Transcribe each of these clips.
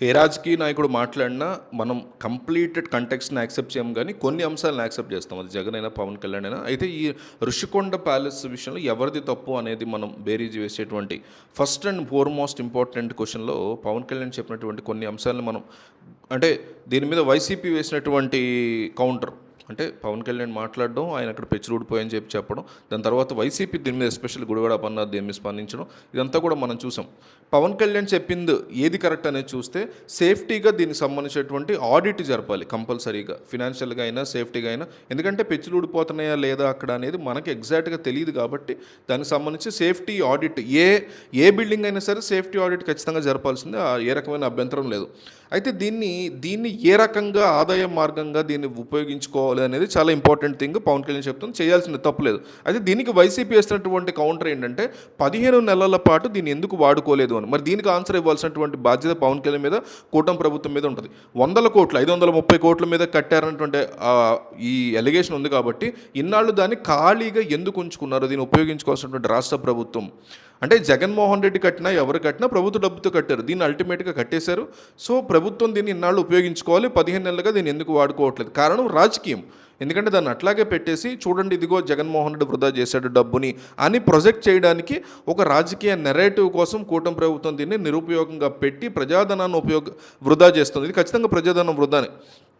ఏ రాజకీయ నాయకుడు మాట్లాడినా మనం కంప్లీటెడ్ కంటెక్స్ని యాక్సెప్ట్ చేయం కానీ కొన్ని అంశాలను యాక్సెప్ట్ చేస్తాం. అది జగన్ అయినా పవన్ కళ్యాణ్ అయినా. అయితే ఈ ఋషికొండ ప్యాలెస్ విషయంలో ఎవరిది తప్పు అనేది మనం బేరీజ్ వేసేటువంటి first and foremost important క్వశ్చన్లో పవన్ కళ్యాణ్ చెప్పినటువంటి కొన్ని అంశాలను మనం అంటే దీని మీద వైసీపీ వేసినటువంటి కౌంటర్ అంటే పవన్ కళ్యాణ్ మాట్లాడడం ఆయన అక్కడ పెచ్చురుడిపోయని చెప్పి చెప్పడం దాని తర్వాత వైసీపీ దీని మీద ఎస్పెషల్ గుడివాడ పన్నారు దీని మీద స్పందించడం ఇదంతా కూడా మనం చూసాం. పవన్ కళ్యాణ్ చెప్పింది ఏది కరెక్ట్ అనేది చూస్తే సేఫ్టీగా దీనికి సంబంధించినటువంటి ఆడిట్ జరపాలి కంపల్సరీగా. ఫినాన్షియల్గా అయినా సేఫ్టీగా అయినా. ఎందుకంటే పెచ్చులు ఊడిపోతున్నాయా లేదా అక్కడ అనేది మనకి ఎగ్జాక్ట్గా తెలియదు కాబట్టి దానికి సంబంధించి సేఫ్టీ ఆడిట్ ఏ ఏ బిల్డింగ్ అయినా సరే సేఫ్టీ ఆడిట్ ఖచ్చితంగా జరపాల్సిందే. ఏ రకమైన అభ్యంతరం లేదు. అయితే దీన్ని దీన్ని ఏ రకంగా ఆదాయ మార్గంగా దీన్ని ఉపయోగించుకోవాలి అనేది చాలా ఇంపార్టెంట్ థింగ్ పవన్ కళ్యాణ్ చెప్తుంది. చేయాల్సిన తప్పులేదు. అయితే దీనికి వైసీపీ వేసినటువంటి కౌంటర్ ఏంటంటే పదిహేను నెలల పాటు దీన్ని ఎందుకు వాడుకోలేదు అని. మరి దీనికి ఆన్సర్ ఇవ్వాల్సినటువంటి బాధ్యత పవన్ కళ్యాణ్ మీద కూటమి ప్రభుత్వం మీద ఉంటుంది. వందల కోట్లు ఐదు వందల ముప్పై కోట్ల మీద కట్టారన్నటువంటి ఈ ఎలిగేషన్ ఉంది కాబట్టి ఇన్నాళ్ళు దాన్ని ఖాళీగా ఎందుకు ఉంచుకున్నారు దీన్ని ఉపయోగించుకోవాల్సినటువంటి రాష్ట్ర ప్రభుత్వం. అంటే జగన్మోహన్ రెడ్డి కట్టినా ఎవరు కట్టినా ప్రభుత్వ డబ్బుతో కట్టారు. దీన్ని అల్టిమేట్గా కట్టేశారు. సో ప్రభుత్వం దీన్ని ఇన్నాళ్ళు ఉపయోగించుకోవాలి. పదిహేను నెలలుగా దీన్ని ఎందుకు వాడుకోవట్లేదు? కారణం రాజకీయం. ఎందుకంటే దాన్ని అట్లాగే పెట్టేసి చూడండి ఇదిగో జగన్మోహన్ రెడ్డి వృధా చేశాడు డబ్బుని అని ప్రొజెక్ట్ చేయడానికి ఒక రాజకీయ నెరేటివ్ కోసం కూటమి ప్రభుత్వం దీన్ని నిరుపయోగంగా పెట్టి ప్రజాధనాన్ని ఉపయోగ వృధా చేస్తుంది. ఇది ఖచ్చితంగా ప్రజాధనం వృధానే.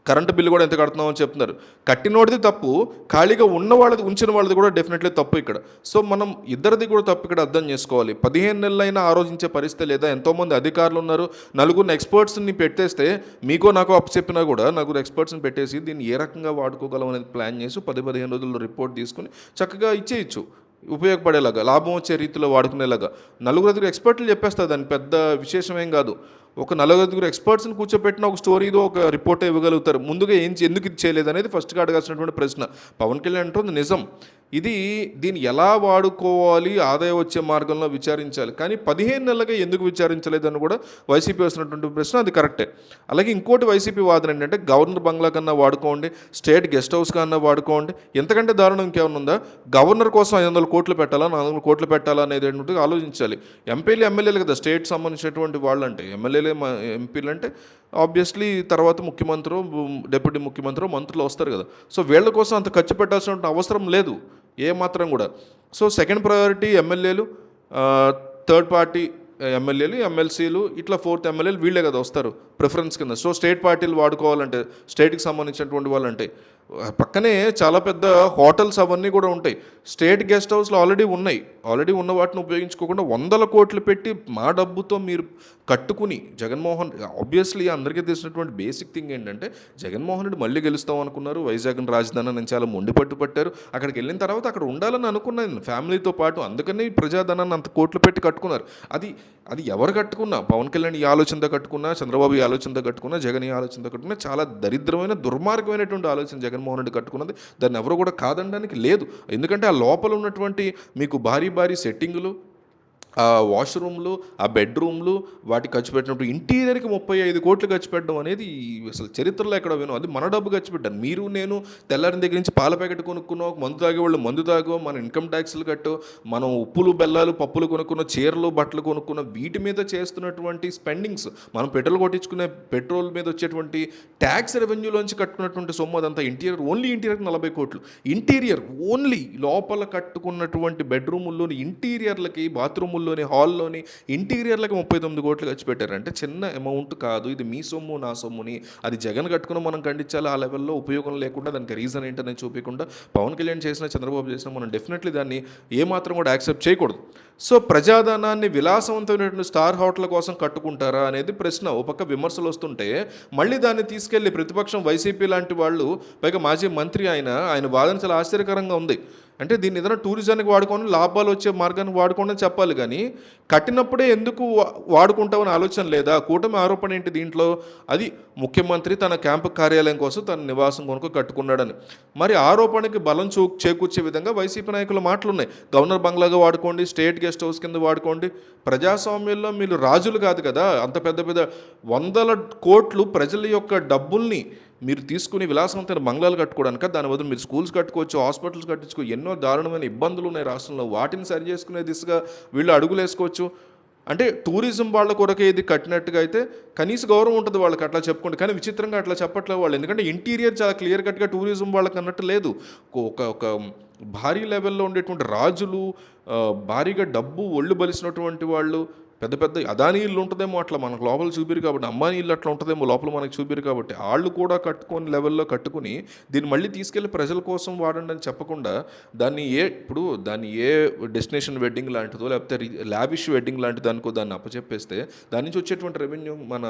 కరెంటు బిల్లు కూడా ఎంత కడుతున్నామని చెప్తున్నారు. కట్టినోడిది తప్పు ఖాళీగా ఉన్న వాళ్ళది ఉంచిన వాళ్ళది కూడా డెఫినెట్లీ తప్పు ఇక్కడ. సో మనం ఇద్దరిది కూడా తప్పు ఇక్కడ అర్థం చేసుకోవాలి. పదిహేను నెలలైనా ఆలోచించే పరిస్థితి లేదా ఎంతోమంది అధికారులు ఉన్నారు. నలుగురు ఎక్స్పర్ట్స్ని పెట్టేస్తే మీకో నాకు అప్పు చెప్పినా కూడా నలుగురు ఎక్స్పర్ట్స్ని పెట్టేసి దీన్ని ఏ రకంగా వాడుకోగలం అనేది ప్లాన్ చేసి పది పదిహేను రోజుల్లో రిపోర్ట్ తీసుకుని చక్కగా ఇచ్చేయచ్చు. ఉపయోగపడేలాగా లాభం వచ్చే రీతిలో వాడుకునేలాగా. నలుగురు దగ్గర ఎక్స్పర్ట్లు చెప్పేస్తారు. దాని పెద్ద విశేషమేం కాదు. ఒక నలుగురు ఎక్స్పర్ట్స్ని కూర్చోపెట్టిన ఒక స్టోరీదో ఒక రిపోర్ట్ ఇవ్వగలుగుతారు. ముందుగా ఏం ఎందుకు ఇది చేయలేదు అనేది ఫస్ట్గా అడగాల్సినటువంటి ప్రశ్న. పవన్ కళ్యాణ్ అంటుంది నిజం. ఇది దీన్ని ఎలా వాడుకోవాలి? ఆదాయం వచ్చే మార్గంలో విచారించాలి. కానీ పదిహేను నెలలుగా ఎందుకు విచారించలేదని కూడా వైసీపీ వస్తున్నటువంటి ప్రశ్న అది కరెక్టే అలాగే ఇంకోటి వైసీపీ వాదన ఏంటంటే గవర్నర్ బంగ్లా కన్నా వాడుకోండి స్టేట్ గెస్ట్ హౌస్ కన్నా వాడుకోండి. ఎంతకంటే దారుణం ఇంకేమైనా ఉందా? గవర్నర్ కోసం ఐదు వందల కోట్లు పెట్టాలా? నాలుగు వందల కోట్లు పెట్టాలా? అనేది ఆలోచించాలి. ఎంపీలు ఎమ్మెల్యేలు కదా స్టేట్ సంబంధించినటువంటి వాళ్ళు అంటే ఎమ్మెల్యేలే ఎంపీలు అంటే ఆబ్వియస్లీ తర్వాత ముఖ్యమంత్రి డిప్యూటీ ముఖ్యమంత్రి మంత్రులు వస్తారు కదా. సో వీళ్ళ కోసం అంత ఖర్చు పెట్టాల్సిన అవసరం లేదు ఏ మాత్రం కూడా. సో సెకండ్ ప్రయారిటీ ఎమ్మెల్యేలు థర్డ్ పార్టీ ఎమ్మెల్యేలు ఎమ్మెల్సీలు ఇట్లా ఫోర్త్ ఎమ్మెల్యేలు వీళ్ళే కదా వస్తారు ప్రిఫరెన్స్ కింద. సో స్టేట్ పార్టీలు వాడుకోవాలంటే స్టేట్కి సంబంధించినటువంటి వాళ్ళంటే. పక్కనే చాలా పెద్ద హోటల్స్ అవన్నీ కూడా ఉంటాయి. స్టేట్ గెస్ట్ హౌస్లో ఆల్రెడీ ఉన్నాయి. ఆల్రెడీ ఉన్న వాటిని ఉపయోగించుకోకుండా వందల కోట్లు పెట్టి మా డబ్బుతో మీరు కట్టుకుని జగన్మోహన్ ఆబ్వియస్లీ అందరికీ తెలిసినటువంటి బేసిక్ థింగ్ ఏంటంటే జగన్మోహన్ రెడ్డి మళ్ళీ గెలుస్తాం అనుకున్నారు. వైజాగ్ని రాజధాని అని చాలా మొండిపట్టు పట్టారు. అక్కడికి వెళ్ళిన తర్వాత అక్కడ ఉండాలని అనుకున్నాను ఫ్యామిలీతో పాటు అందుకని ఈ ప్రజాధనాన్ని అంత కోట్లు పెట్టి కట్టుకున్నారు. అది అది ఎవరు కట్టుకున్నా? పవన్ కళ్యాణ్ ఈ ఆలోచనతో కట్టుకున్నా చంద్రబాబు ఈ ఆలోచనతో కట్టుకున్నా జగన్ ఈ ఆలోచనతో కట్టుకున్నా చాలా దరిద్రమైన దుర్మార్గమైనటువంటి ఆలోచన జగన్ జగన్మోహన్ రెడ్డి కట్టుకున్నది. దాన్ని ఎవరు కూడా కాదనడానికి లేదు. ఎందుకంటే ఆ లోపల ఉన్నటువంటి మీకు భారీ భారీ సెట్టింగులు ఆ వాష్రూమ్లు ఆ బెడ్రూమ్లు వాటికి ఖర్చు పెట్టినప్పుడు ఇంటీరియర్కి ముప్పై ఐదు కోట్లు ఖర్చు పెట్టడం అనేది అసలు చరిత్రలో ఎక్కడ విను అది మన డబ్బు ఖర్చు పెట్టాను మీరు నేను తెల్లారిన దగ్గర నుంచి పాల ప్యాకెట్ కొనుక్కున్నాం మందు తాగే వాళ్ళు మందు తాగో మన ఇన్కమ్ ట్యాక్స్లు కట్టు మనం ఉప్పులు బెల్లాలు పప్పులు కొనుక్కున్న చీరలు బట్టలు కొనుక్కున్న వీటి మీద చేస్తున్నటువంటి స్పెండింగ్స్ మనం పెట్రోల్ కొట్టించుకునే పెట్రోల్ మీద వచ్చేటువంటి ట్యాక్స్ రెవెన్యూలోంచి కట్టుకున్నటువంటి సొమ్ము అదంతా ఇంటీరియర్ ఓన్లీ ఇంటీరియర్ నలభై కోట్లు. ఇంటీరియర్ ఓన్లీ లోపల కట్టుకున్నటువంటి బెడ్రూముల్లోని ఇంటీరియర్లకి బాత్రూముల్లో బాత్రూముల్లోని హాల్లోని ఇంటీరియర్లకు ముప్పై తొమ్మిది కోట్లు ఖర్చు పెట్టారంటే చిన్న అమౌంట్ కాదు. ఇది మీ సొమ్ము నా సొమ్ముని. అది జగన్ కట్టుకుని మనం ఖండించాలి. ఆ లెవెల్లో ఉపయోగం లేకుండా దానికి రీజన్ ఏంటనేది చూపించకుండా పవన్ కళ్యాణ్ చేసిన చంద్రబాబు చేసిన మనం డెఫినెట్లీ దాన్ని ఏమాత్రం కూడా యాక్సెప్ట్ చేయకూడదు. సో ప్రజాధనాన్ని విలాసవంతమైనటువంటి స్టార్ హోటల్ కోసం కట్టుకుంటారా అనేది ప్రశ్న. ఓ పక్క విమర్శలు వస్తుంటే మళ్ళీ దాన్ని తీసుకెళ్ళి ప్రతిపక్షం వైసీపీ లాంటి వాళ్ళు పైగా మాజీ మంత్రి ఆయన ఆయన వాదన చాలా ఆశ్చర్యకరంగా ఉంది. అంటే దీన్ని ఏదైనా టూరిజానికి వాడుకొని లాభాలు వచ్చే మార్గానికి వాడుకోండి చెప్పాలి కానీ కట్టినప్పుడే ఎందుకు వా- వాడుకుంటామని ఆలోచన లేదా? కూటమి ఆరోపణ ఏంటి దీంట్లో? అది ముఖ్యమంత్రి తన క్యాంపు కార్యాలయం కోసం తన నివాసం కొనుక్కు కట్టుకున్నాడని. మరి ఆరోపణకి బలం చూ చేకూర్చే విధంగా వైసీపీ నాయకుల మాటలు ఉన్నాయి గవర్నర్ బంగ్లాగా వాడుకోండి స్టేట్ గెస్ట్ హౌస్ కింద వాడుకోండి. ప్రజాస్వామ్యంలో మీరు రాజులు కాదు కదా? అంత పెద్ద పెద్ద వందల కోట్లు ప్రజల యొక్క డబ్బుల్ని మీరు తీసుకుని విలాసవంతమైన బంగ్లాలు కట్టుకోవడానికి దాని బదులు మీరు స్కూల్స్ కట్టుకోవచ్చు హాస్పిటల్స్ కట్టించుకో ఎన్నో దారుణమైన ఇబ్బందులు ఉన్నాయి రాష్ట్రంలో. వాటిని సరి చేసుకునే దిశగా వీళ్ళు అడుగులు వేసుకోవచ్చు. అంటే టూరిజం వాళ్ళ కొరకే ఇది కట్టినట్టుగా అయితే కనీస గౌరవం ఉంటుంది వాళ్ళకి అట్లా చెప్పుకుంటే. కానీ విచిత్రంగా అట్లా చెప్పట్లేదు వాళ్ళు. ఎందుకంటే ఇంటీరియర్ చాలా క్లియర్ కట్గా టూరిజం వాళ్ళకి అన్నట్టు లేదు. ఒక ఒక భారీ లెవెల్లో ఉండేటువంటి రాజులు భారీగా డబ్బు ఒళ్ళు బలిసినటువంటి వాళ్ళు పెద్ద పెద్ద అదాని ఇల్లు ఉంటుందేమో అట్లా మనకు లోపల చూపిరు కాబట్టి అంబానీ ఇల్లు అట్లా ఉంటుందేమో లోపల మనకు చూపిరు కాబట్టి వాళ్ళు కూడా కట్టుకొని లెవెల్లో కట్టుకుని దీన్ని మళ్ళీ తీసుకెళ్ళి ప్రజల కోసం వాడండి అని చెప్పకుండా దాన్ని ఏ ఇప్పుడు దాన్ని ఏ డెస్టినేషన్ వెడ్డింగ్ లాంటిదో లేకపోతే లావిష్ వెడ్డింగ్ లాంటి దానికో దాన్ని అప్పచెప్పేస్తే దాని నుంచి వచ్చేటువంటి రెవెన్యూ మన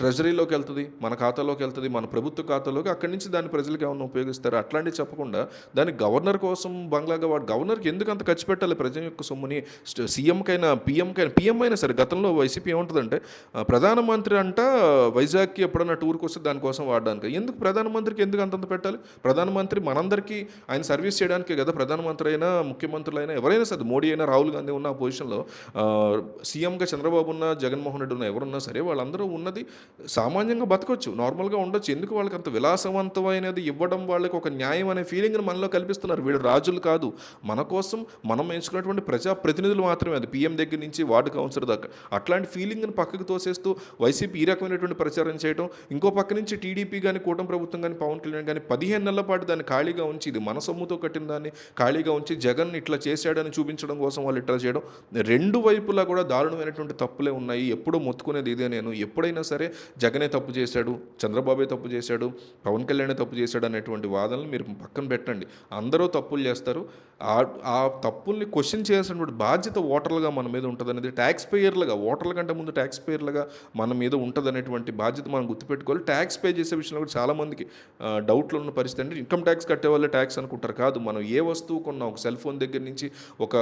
ట్రెజరీలోకి వెళ్తుంది మన ఖాతాలోకి వెళ్తుంది మన ప్రభుత్వ ఖాతాలోకి అక్కడి నుంచి దాన్ని ప్రజలకు ఏమైనా ఉపయోగిస్తారు? అట్లాంటివి చెప్పకుండా దాన్ని గవర్నర్ కోసం బంగ్లాగా వాడు గవర్నర్కి ఎందుకు అంత ఖర్చు పెట్టాలి ప్రజల యొక్క సొమ్ముని? సీఎంకైనా పీఎంకైనా పీఎం అయినా సరే గతంలో వైసీపీ ఏముంటుందంటే ప్రధానమంత్రి అంట వైజాగ్కి ఎప్పుడన్నా టూర్కి వస్తే దానికోసం వాడడానికి. ఎందుకు ప్రధానమంత్రికి ఎందుకు అంతంత పెట్టాలి? ప్రధానమంత్రి మనందరికీ ఆయన సర్వీస్ చేయడానికే కదా ప్రధానమంత్రి అయినా ముఖ్యమంత్రులు అయినా ఎవరైనా సరే మోడీ అయినా రాహుల్ గాంధీ ఉన్న ఆ పొజిషన్లో సీఎంగా చంద్రబాబు ఉన్న జగన్మోహన్ రెడ్డి ఉన్న ఎవరున్నా సరే వాళ్ళందరూ ఉన్నది సామాన్యంగా బతకొచ్చు నార్మల్గా ఉండొచ్చు. ఎందుకు వాళ్ళకి అంత విలాసవంతమైనది ఇవ్వడం వాళ్ళకి ఒక న్యాయం అనే ఫీలింగ్ని మనలో కల్పిస్తున్నారు? వీళ్ళు రాజులు కాదు. మన కోసం మనం ఎంచుకున్నటువంటి ప్రజా ప్రతినిధులు మాత్రమే. అది పీఎం దగ్గర నుంచి వార్డు కౌన్సిలర్ దాకా. అట్లాంటి ఫీలింగ్ని పక్కకు తోసేస్తూ వైసీపీ ఈ రకమైనటువంటి ప్రచారం చేయడం ఇంకో పక్క నుంచి టీడీపీ కానీ కూటమి ప్రభుత్వం కానీ పవన్ కళ్యాణ్ కానీ పదిహేను నెలల పాటు దాన్ని ఖాళీగా ఉంచి ఇది మన సొమ్ముతో కట్టిన దాన్ని ఖాళీగా ఉంచి జగన్ ఇట్లా చేశాడని చూపించడం కోసం వాళ్ళు ఇట్లా చేయడం రెండు వైపులా కూడా దారుణమైనటువంటి తప్పులే ఉన్నాయి. ఎప్పుడూ మొత్తుకునేది ఇదే నేను. ఎప్పుడైనా సరే జగనే తప్పు చేశాడు చంద్రబాబే తప్పు చేశాడు పవన్ కళ్యాణే తప్పు చేశాడు అనేటువంటి వాదనలు మీరు పక్కన పెట్టండి. అందరూ తప్పులు చేస్తారు. ఆ ఆ తప్పుల్ని క్వశ్చన్ చేయాల్సినటువంటి బాధ్యత ఓటర్లుగా మన మీద ఉంటుంది అనేది ట్యాక్స్ పేయర్లుగా ఓటర్ల కంటే ముందు ట్యాక్స్ పేయర్లుగా మన మీద ఉంటుంది అనేటువంటి బాధ్యత మనం గుర్తుపెట్టుకోవాలి. ట్యాక్స్ పే చేసే విషయంలో కూడా చాలామందికి డౌట్లు ఉన్న పరిస్థితి అంటే ఇన్కమ్ ట్యాక్స్ కట్టే వాళ్ళే ట్యాక్స్ అనుకుంటారు. కాదు మనం ఏ వస్తువు కొన్నా ఒక సెల్ ఫోన్ దగ్గర నుంచి ఒక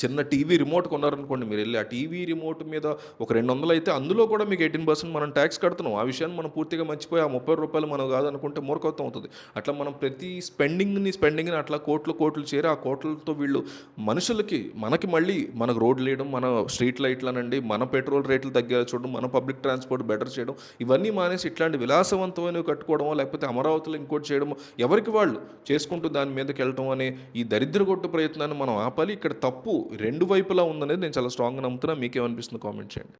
చిన్న టీవీ రిమోట్ కొన్నారనుకోండి మీరు వెళ్ళి ఆ టీవీ రిమోట్ మీద ఒక రెండు వందలు అయితే అందులో కూడా మీకు ఎయిటీన్ పర్సెంట్ మనం ట్యాక్స్ కడుతున్నాం. ఆ విషయాన్ని మనం పూర్తిగా మర్చిపోయి ఆ ముప్పై రూపాయలు మనం కాదనుకుంటే మూర్ఖత్వం అవుతుంది. అట్లా మనం ప్రతి స్పెండింగ్ని స్పెండింగ్ని అట్లా కోట్లు కోట్లు చేరి ఆ కోట్లతో వీళ్ళు మనుషులకి మనకి మళ్ళీ మనకు రోడ్లు వేయడం మన స్ట్రీట్ లైట్లనండి మన పెట్రోల్ రేట్లు తగ్గేలా చూడడం మన పబ్లిక్ ట్రాన్స్పోర్ట్ బెటర్ చేయడం ఇవన్నీ మానేసి ఇట్లాంటి విలాసవంతమైనవి కట్టుకోవడమో లేకపోతే అమరావతిలో ఇంకోటి చేయడమో ఎవరికి వాళ్ళు చేసుకుంటూ దాని మీదకి వెళ్ళటం అనే ఈ దరిద్ర కొట్టు ప్రయత్నాన్ని మనం ఆపాలి. ఇక్కడ తప్పు రెండు వైపులా ఉందనేది నేను చాలా స్ట్రాంగ్గా నమ్ముతున్నా. మీకేమనిపిస్తుంది? కామెంట్ చేయండి.